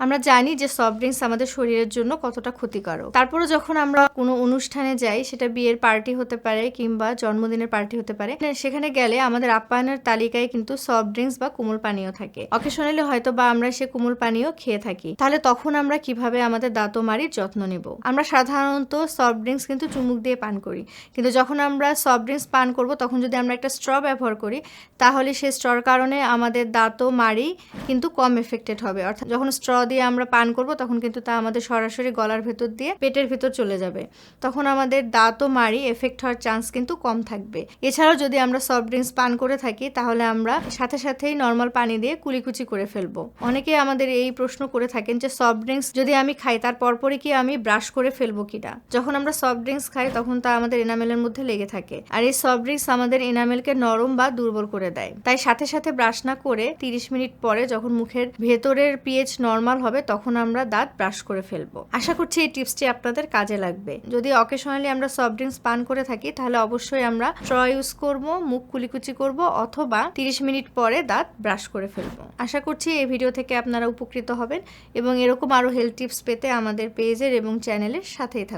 আমরা জানি যে সফট ড্রিঙ্কস আমাদের শরীরের জন্য কতটা ক্ষতিকারক। তারপরে যখন আমরা কোনো অনুষ্ঠানে যাই, সেটা বিয়ের পার্টি হতে পারে কিংবা জন্মদিনের পার্টি হতে পারে, সেখানে গেলে আমাদের আপ্যায়নের তালিকায় কিন্তু সফট ড্রিঙ্কস বা কোমল পানীয় থাকে। অকেশনালি হয়তো বা আমরা সে কোমল পানীয় খেয়ে থাকি। তাহলে তখন আমরা কীভাবে আমাদের দাঁতমারির যত্ন নেব? আমরা সাধারণত সফট ড্রিঙ্কস কিন্তু চুমুক দিয়ে পান করি। কিন্তু যখন আমরা সফট ড্রিঙ্কস পান করব, তখন যদি আমরা একটা স্ট্র ব্যবহার করি, তাহলে সেই স্ট্রর কারণে আমাদের দাঁতও মারি কিন্তু কম এফেক্টেড হবে। অর্থাৎ যখন স্ট্র দিয়ে আমরা পান করব, তখন কিন্তু তা আমাদের সরাসরি গলার ভেতর দিয়ে পেটের ভেতর চলে যাবে। তখন আমাদের দাঁতও মারি এফেক্ট হওয়ার চান্স কিন্তু কম থাকবে। এছাড়াও যদি আমরা সফট ড্রিঙ্কস পান করে থাকি, তাহলে আমরা সাথে সাথেই নর্মাল পানি দিয়ে কুলিকুচি করে ফেলব। অনেকে আমাদের এই প্রশ্ন করে থাকেন যে সফট ড্রিঙ্কস যদি আমি খাই, তার পরপরই কি আমি ব্রাশ করে ফেলব কিনা? যখন আমরা সফট ড্রিঙ্কস খাই, তখন তা আমাদের এনামেলের মধ্যে লেগে থাকে। আর এই সফট ড্রিঙ্কস আমাদের এনামেলকে নরম বা দুর্বল করে দেয়। তাই সাথে সাথে ব্রাশ না করে তিরিশ মিনিট পরে যখন মুখের ভেতরের পিএইচ নর্মাল হবে, তখন আমরা দাঁত ব্রাশ করে ফেলব। আশা করছি এই টিপসটি আপনাদের কাজে লাগবে। যদি অকেশনালি আমরা সফট ড্রিঙ্কস পান করে থাকি, তাহলে অবশ্যই আমরা ট্র ইউজ করব, মুখ কুলিকুচি করব, অথবা তিরিশ মিনিট পরে দাঁত ব্রাশ করে ফেলব। আশা করছি এই ভিডিও থেকে আপনারা উপকৃত হবেন এবং এরকম আরও হেলথ টিপস পেতে আমাদের পেজের এবং চ্যানেলের সাথেই থাকুন।